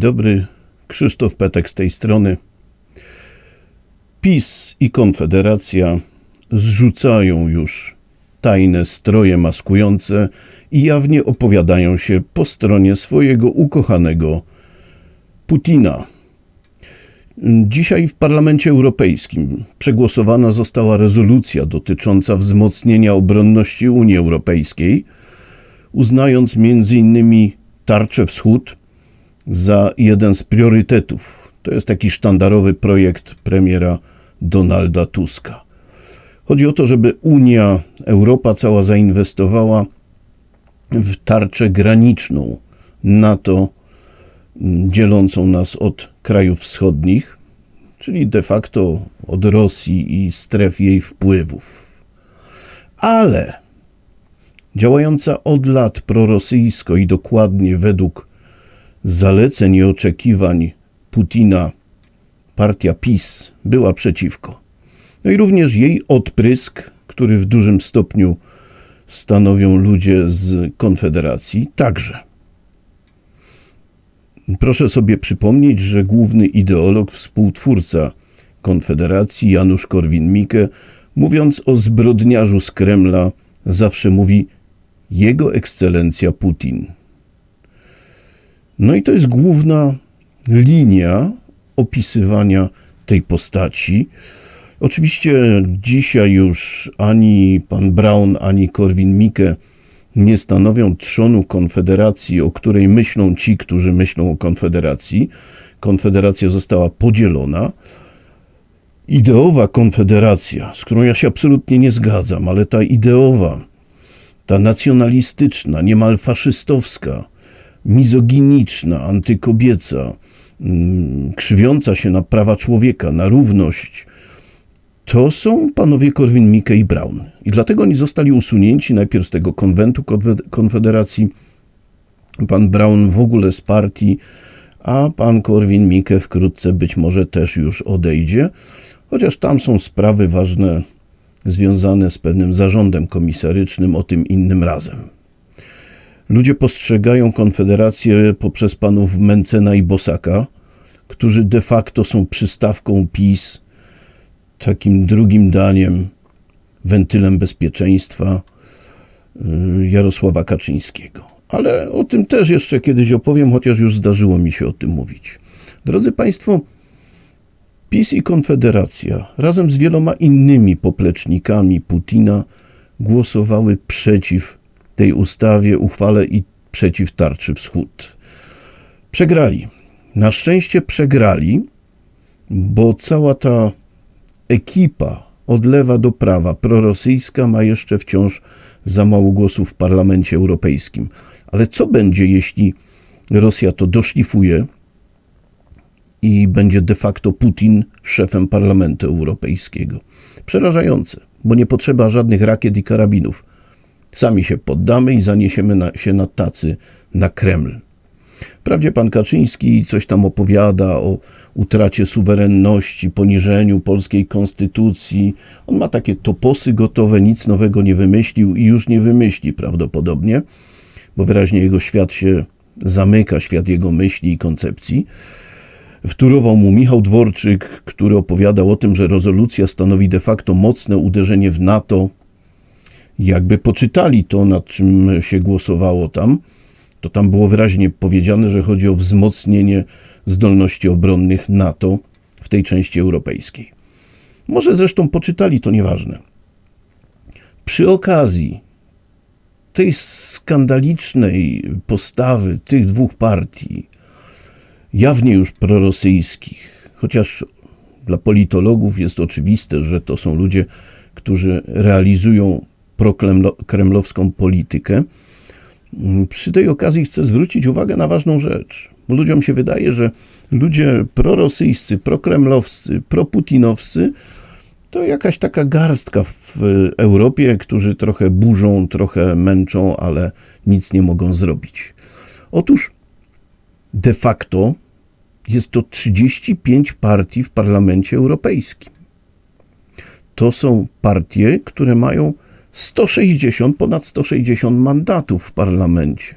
dobry, Krzysztof Petek z tej strony. PiS i Konfederacja zrzucają już tajne stroje maskujące i jawnie opowiadają się po stronie swojego ukochanego Putina. Dzisiaj w Parlamencie Europejskim przegłosowana została rezolucja dotycząca wzmocnienia obronności Unii Europejskiej, uznając m.in. tarczę wschód za jeden z priorytetów. To jest taki sztandarowy projekt premiera Donalda Tuska. Chodzi o to, żeby Unia, Europa cała zainwestowała w tarczę graniczną NATO, dzielącą nas od krajów wschodnich, czyli de facto od Rosji i stref jej wpływów. Ale działająca od lat prorosyjsko i dokładnie według zaleceń i oczekiwań Putina partia PiS była przeciwko. No i również jej odprysk, który w dużym stopniu stanowią ludzie z Konfederacji, także. Proszę sobie przypomnieć, że główny ideolog, współtwórca Konfederacji, Janusz Korwin-Mikke, mówiąc o zbrodniarzu z Kremla, zawsze mówi Jego Ekscelencja Putin. No i to jest główna linia opisywania tej postaci. Oczywiście dzisiaj już ani pan Brown, ani Korwin-Mikke nie stanowią trzonu Konfederacji, o której myślą ci, którzy myślą o Konfederacji. Konfederacja została podzielona. Ideowa Konfederacja, z którą ja się absolutnie nie zgadzam, ale ta ideowa, ta nacjonalistyczna, niemal faszystowska, mizoginiczna, antykobieca, mm, krzywiąca się na prawa człowieka, na równość, to są panowie Korwin-Mikke i Brown. I dlatego oni zostali usunięci najpierw z tego konwentu Konfederacji, pan Brown w ogóle z partii, a pan Korwin-Mikke wkrótce być może też już odejdzie, chociaż tam są sprawy ważne związane z pewnym zarządem komisarycznym, o tym innym razem. Ludzie postrzegają Konfederację poprzez panów Mencena i Bosaka, którzy de facto są przystawką PiS, takim drugim daniem, wentylem bezpieczeństwa y, Jarosława Kaczyńskiego. Ale o tym też jeszcze kiedyś opowiem, chociaż już zdarzyło mi się o tym mówić. Drodzy Państwo, PiS i Konfederacja razem z wieloma innymi poplecznikami Putina głosowały przeciw tej ustawie, uchwale i przeciw tarczy wschód. Przegrali. Na szczęście przegrali, bo cała ta ekipa od lewa do prawa prorosyjska ma jeszcze wciąż za mało głosów w Parlamencie Europejskim. Ale co będzie, jeśli Rosja to doszlifuje i będzie de facto Putin szefem Parlamentu Europejskiego? Przerażające, bo nie potrzeba żadnych rakiet i karabinów. Sami się poddamy i zaniesiemy na, się na tacy na Kreml. Wprawdzie pan Kaczyński coś tam opowiada o utracie suwerenności, poniżeniu polskiej konstytucji. On ma takie toposy gotowe, nic nowego nie wymyślił i już nie wymyśli prawdopodobnie, bo wyraźnie jego świat się zamyka, świat jego myśli i koncepcji. Wtórował mu Michał Dworczyk, który opowiadał o tym, że rezolucja stanowi de facto mocne uderzenie w NATO. Jakby poczytali to, nad czym się głosowało tam, to tam było wyraźnie powiedziane, że chodzi o wzmocnienie zdolności obronnych NATO w tej części europejskiej. Może zresztą poczytali, to nieważne. Przy okazji tej skandalicznej postawy tych dwóch partii, jawnie już prorosyjskich, chociaż dla politologów jest oczywiste, że to są ludzie, którzy realizują prokremlowską politykę, przy tej okazji chcę zwrócić uwagę na ważną rzecz. Ludziom się wydaje, że ludzie prorosyjscy, prokremlowscy, proputinowscy to jakaś taka garstka w Europie, którzy trochę burzą, trochę męczą, ale nic nie mogą zrobić. Otóż de facto jest to 35 partii w Parlamencie Europejskim. To są partie, które mają 160, ponad 160 mandatów w parlamencie.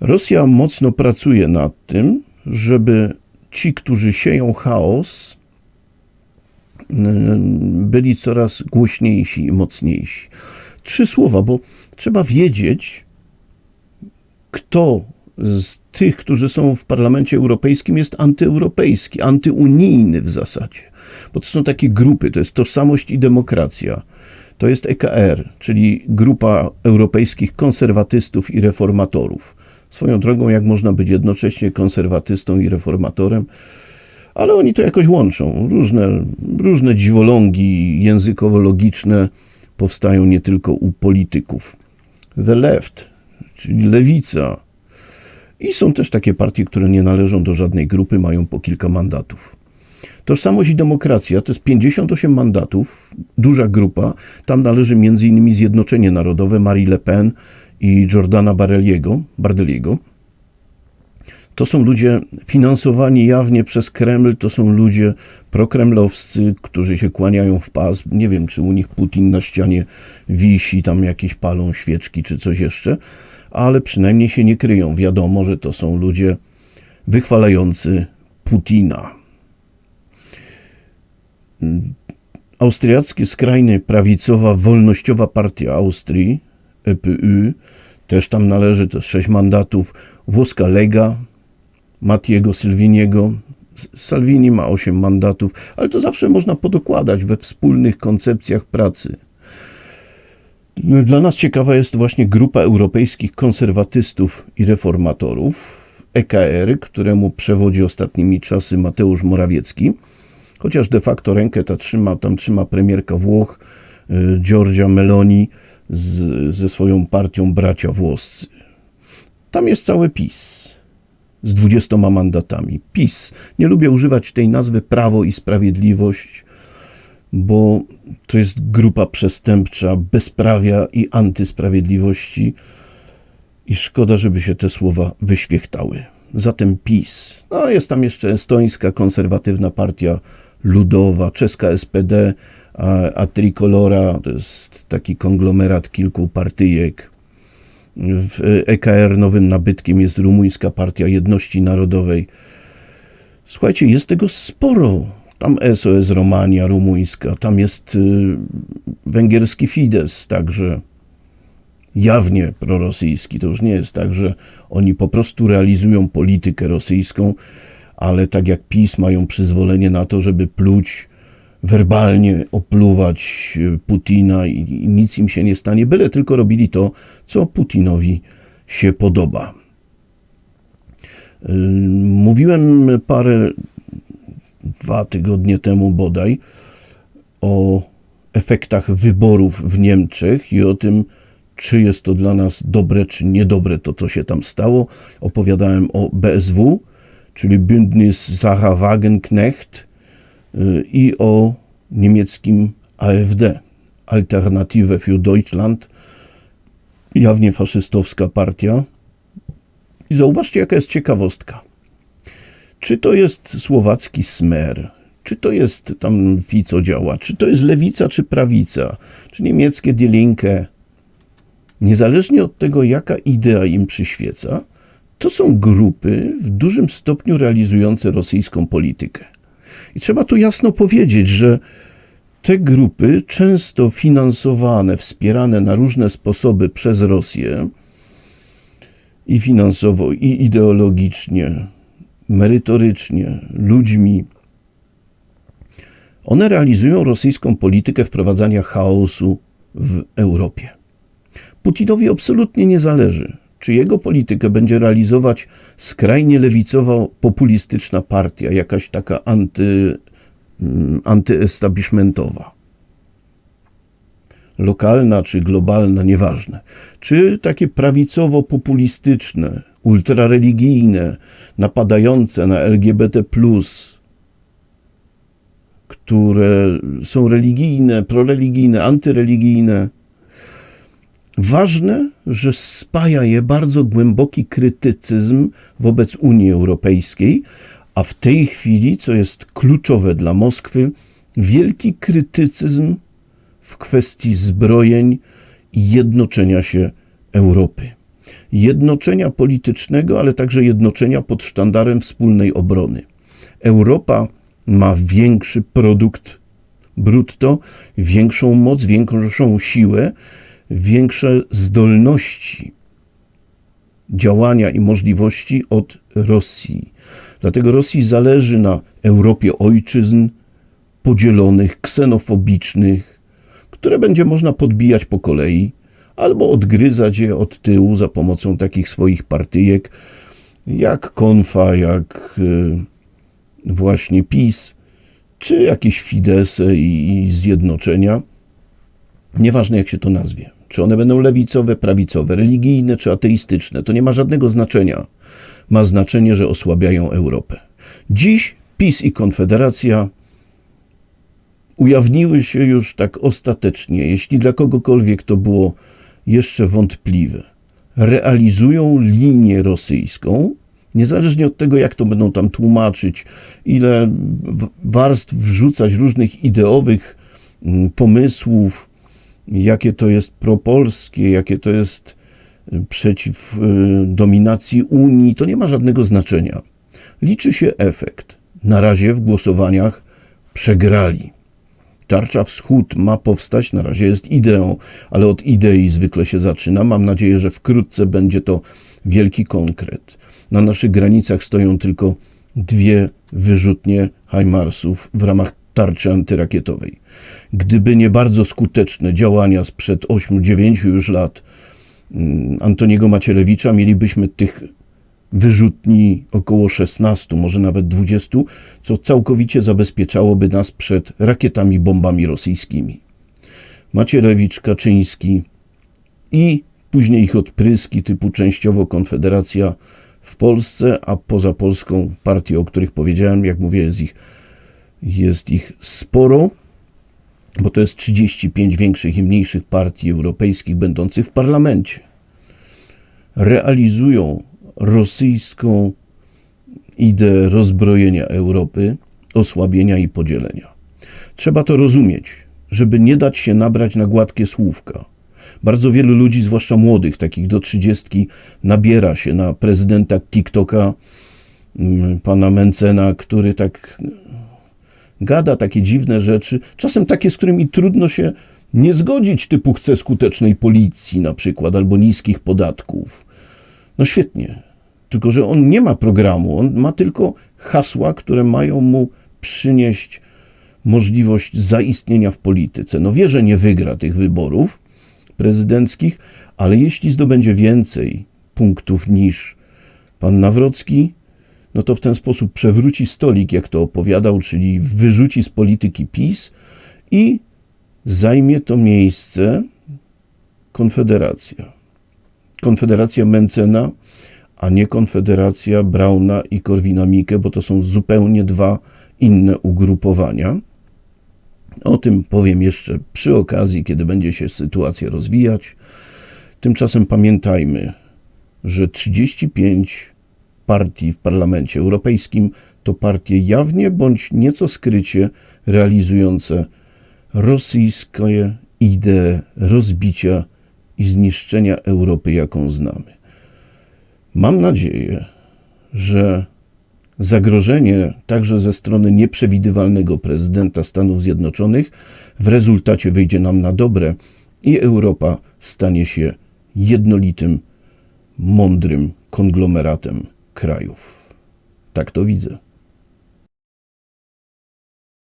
Rosja mocno pracuje nad tym, żeby ci, którzy sieją chaos, y, byli coraz głośniejsi i mocniejsi. Trzy słowa, bo trzeba wiedzieć, kto z tych, którzy są w Parlamencie Europejskim, jest antyeuropejski, antyunijny w zasadzie. Bo to są takie grupy, to jest tożsamość i demokracja. To jest EKR, czyli grupa europejskich konserwatystów i reformatorów. Swoją drogą, jak można być jednocześnie konserwatystą i reformatorem, ale oni to jakoś łączą. Różne, różne dziwolągi językowo-logiczne powstają nie tylko u polityków. The left, czyli lewica. I są też takie partie, które nie należą do żadnej grupy, mają po kilka mandatów. Tożsamość i demokracja to jest 58 mandatów, duża grupa. Tam należy m.in. Zjednoczenie Narodowe, Marie Le Pen i Jordana Bardeliego. Bardeliego. To są ludzie finansowani jawnie przez Kreml, to są ludzie prokremlowscy, którzy się kłaniają w pas. Nie wiem, czy u nich Putin na ścianie wisi, tam jakieś palą świeczki czy coś jeszcze, ale przynajmniej się nie kryją. Wiadomo, że to są ludzie wychwalający Putina. Austriackie skrajnie prawicowa, wolnościowa partia Austrii, EPU, też tam należy, to jest sześć mandatów. Włoska Lega, Mattiego Salviniego. Salvini ma osiem mandatów, ale to zawsze można podokładać we wspólnych koncepcjach pracy. Dla nas ciekawa jest właśnie grupa europejskich konserwatystów i reformatorów, EKR, któremu przewodzi ostatnimi czasy Mateusz Morawiecki, chociaż de facto rękę ta trzyma, tam trzyma premierka Włoch, y, Giorgia Meloni z, ze swoją partią bracia włoscy. Tam jest cały PiS z dwudziestoma mandatami. PiS. Nie lubię używać tej nazwy Prawo i Sprawiedliwość, bo to jest grupa przestępcza bezprawia i antysprawiedliwości i szkoda, żeby się te słowa wyświechtały. Zatem PiS. No, jest tam jeszcze estońska konserwatywna partia ludowa, czeska SPD, a, a Tricolora to jest taki konglomerat kilku partyjek. W EKR nowym nabytkiem jest Rumuńska Partia Jedności Narodowej. Słuchajcie, jest tego sporo. Tam SOS Romania rumuńska, tam jest y, węgierski Fidesz, także jawnie prorosyjski. To już nie jest tak, że oni po prostu realizują politykę rosyjską, ale tak jak PiS mają przyzwolenie na to, żeby pluć werbalnie opluwać e, Putina i, i nic im się nie stanie, byle tylko robili to, co Putinowi się podoba. E, mówiłem parę, dwa tygodnie temu bodaj, o efektach wyborów w Niemczech i o tym, czy jest to dla nas dobre, czy niedobre to, co się tam stało. Opowiadałem o BSW, czyli Bündnis Sacha Wagenknecht, i o niemieckim AfD, Alternative für Deutschland, jawnie faszystowska partia. I zauważcie, jaka jest ciekawostka. Czy to jest słowacki smer, czy to jest tam Fico działa, czy to jest lewica, czy prawica, czy niemieckie Die Linke, niezależnie od tego, jaka idea im przyświeca, to są grupy w dużym stopniu realizujące rosyjską politykę. I trzeba tu jasno powiedzieć, że te grupy, często finansowane, wspierane na różne sposoby przez Rosję, i finansowo, i ideologicznie, merytorycznie, ludźmi, one realizują rosyjską politykę wprowadzania chaosu w Europie. Putinowi absolutnie nie zależy, czy jego politykę będzie realizować skrajnie lewicowo-populistyczna partia, jakaś taka anty, mm, antyestablishmentowa. Lokalna czy globalna, nieważne. Czy takie prawicowo-populistyczne, ultrareligijne, napadające na LGBT, które są religijne, proreligijne, antyreligijne Ważne, że spaja je bardzo głęboki krytycyzm wobec Unii Europejskiej, a w tej chwili, co jest kluczowe dla Moskwy, wielki krytycyzm w kwestii zbrojeń i jednoczenia się Europy. Jednoczenia politycznego, ale także jednoczenia pod sztandarem wspólnej obrony. Europa ma większy produkt brutto, większą moc, większą siłę, większe zdolności działania i możliwości od Rosji. Dlatego Rosji zależy na Europie ojczyzn podzielonych, ksenofobicznych, które będzie można podbijać po kolei, albo odgryzać je od tyłu za pomocą takich swoich partyjek, jak Konfa, jak y, właśnie PiS, czy jakieś Fidesy i, i Zjednoczenia. Nieważne jak się to nazwie. Czy one będą lewicowe, prawicowe, religijne czy ateistyczne, to nie ma żadnego znaczenia. Ma znaczenie, że osłabiają Europę. Dziś PiS i Konfederacja ujawniły się już tak ostatecznie, jeśli dla kogokolwiek to było jeszcze wątpliwe. Realizują linię rosyjską, niezależnie od tego, jak to będą tam tłumaczyć, ile warstw wrzucać różnych ideowych mm, pomysłów, jakie to jest propolskie, jakie to jest y, przeciw y, dominacji Unii, to nie ma żadnego znaczenia. Liczy się efekt. Na razie w głosowaniach przegrali. Tarcza Wschód ma powstać, na razie jest ideą, ale od idei zwykle się zaczyna. Mam nadzieję, że wkrótce będzie to wielki konkret. Na naszych granicach stoją tylko dwie wyrzutnie Hajmarsów w ramach tarczy antyrakietowej. Gdyby nie bardzo skuteczne działania sprzed 8-9 już lat mm, Antoniego Macierewicza, mielibyśmy tych wyrzutni około 16, może nawet 20, co całkowicie zabezpieczałoby nas przed rakietami, bombami rosyjskimi. Macierewicz, Kaczyński i później ich odpryski typu częściowo Konfederacja w Polsce, a poza Polską partie, o których powiedziałem, jak mówię, jest ich, jest ich sporo, bo to jest 35 większych i mniejszych partii europejskich będących w parlamencie. Realizują rosyjską ideę rozbrojenia Europy, osłabienia i podzielenia. Trzeba to rozumieć, żeby nie dać się nabrać na gładkie słówka. Bardzo wielu ludzi, zwłaszcza młodych, takich do trzydziestki, nabiera się na prezydenta TikToka, mm, pana Mencena, który tak gada takie dziwne rzeczy, czasem takie, z którymi trudno się nie zgodzić, typu chce skutecznej policji na przykład, albo niskich podatków. No świetnie, tylko że on nie ma programu, on ma tylko hasła, które mają mu przynieść możliwość zaistnienia w polityce. No wie, że nie wygra tych wyborów prezydenckich, ale jeśli zdobędzie więcej punktów niż pan Nawrocki, no to w ten sposób przewróci stolik, jak to opowiadał, czyli wyrzuci z polityki PiS i zajmie to miejsce Konfederacja. Konfederacja Mencena, a nie Konfederacja Brauna i Korwina-Mikke, bo to są zupełnie dwa inne ugrupowania. O tym powiem jeszcze przy okazji, kiedy będzie się sytuacja rozwijać. Tymczasem pamiętajmy, że 35 partii w Parlamencie Europejskim to partie jawnie bądź nieco skrycie realizujące rosyjskie idee rozbicia i zniszczenia Europy, jaką znamy. Mam nadzieję, że zagrożenie także ze strony nieprzewidywalnego prezydenta Stanów Zjednoczonych w rezultacie wyjdzie nam na dobre i Europa stanie się jednolitym, mądrym konglomeratem krajów. Tak to widzę.